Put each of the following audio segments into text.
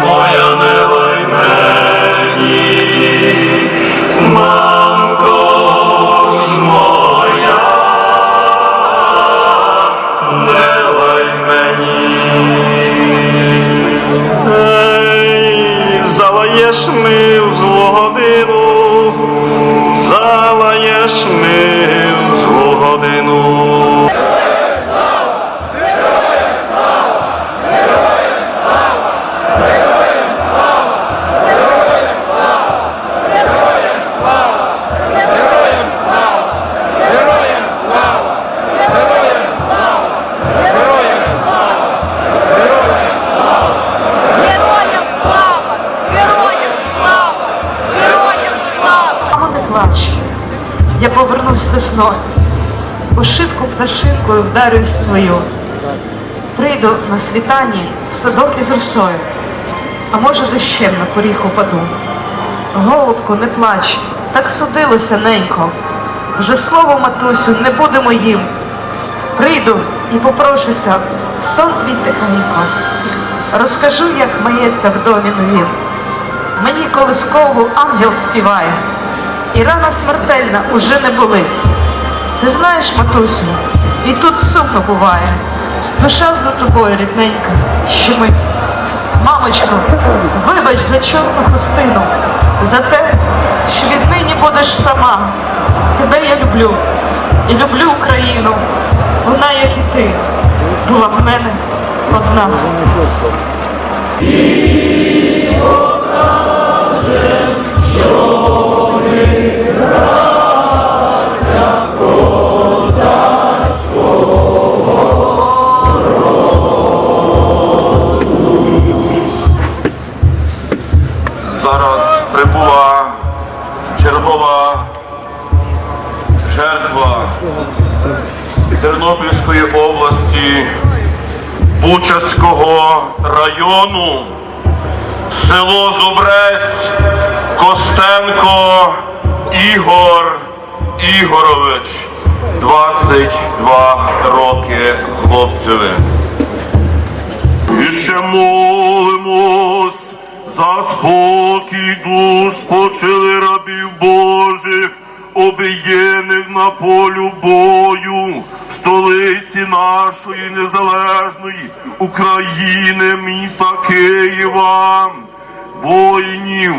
моя лай мені, плач, я повернусь весною, у шибку пташинкою вдарюсь твою. Прийду на світанні в садок із росою, а може дощем на поріг упаду. Голубку, не плач, так судилося ненько. Вже слово, матусю, не буде моїм. Прийду і попрошуся, сон твій тихенько. Розкажу, як мається в домі новім. Мені колискову ангел співає, і рана смертельна уже не болить. Ти знаєш, матусю, і тут сумно буває. Душа за тобою рідненька, щемить. Мамочко, вибач за чорну хустину, за те, що віднині будеш сама. Тебе я люблю і люблю Україну. Вона, як і ти, була в мене одна. Зараз області Бучацького району, село Зубрець, Костенко Ігор Ігорович, 22 роки хлопцеві. І ще молимось за спокій душ спочили рабів Божих, обієних на полю бою, столиці нашої незалежної України, міста Києва, воїнів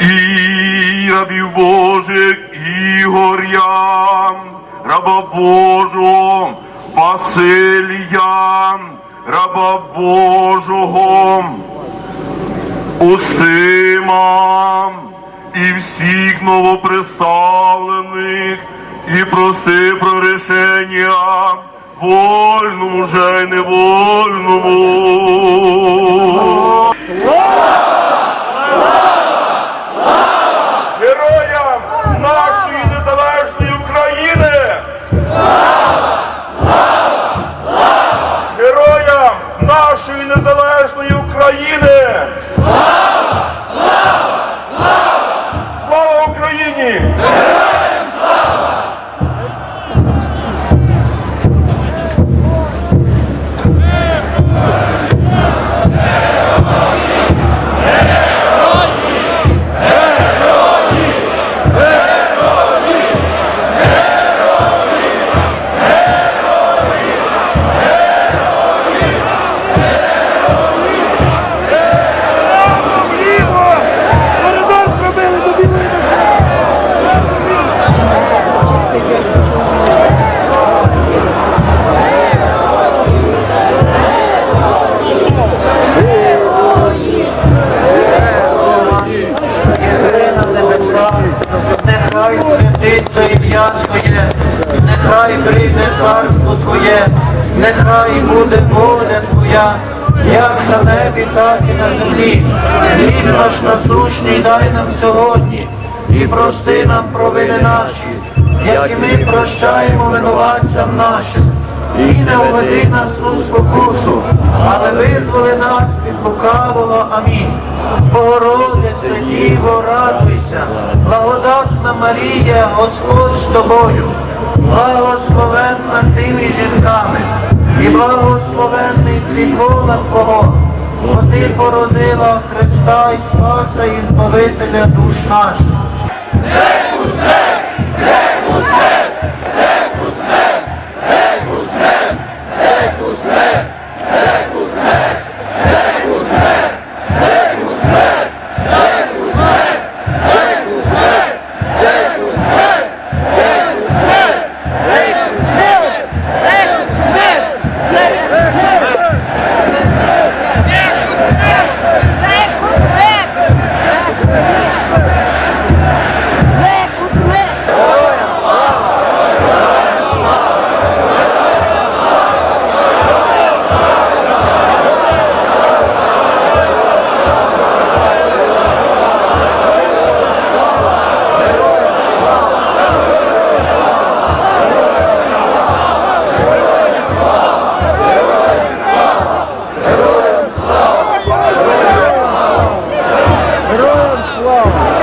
і рабів Божих, Ігоря, раба Божого, Василія, раба Божого, Устима і всіх новоприставлених, і прости про рішення вольному вже невольному. Нехай буде воля Твоя, як на небі, так і на землі. Хліб наш насущний дай нам сьогодні, і прости нам провини наші, як і ми прощаємо винуватцям нашим. І не уведи нас у спокусу, але визволи нас від лукавого. Амінь. Богородице, Діво, радуйся, благодатна Марія, Господь з тобою, благословенна тими жінками, і благословенний плід лона Твого, бо ти породила Христа і Спаса і Збавителя душ наших. Oh.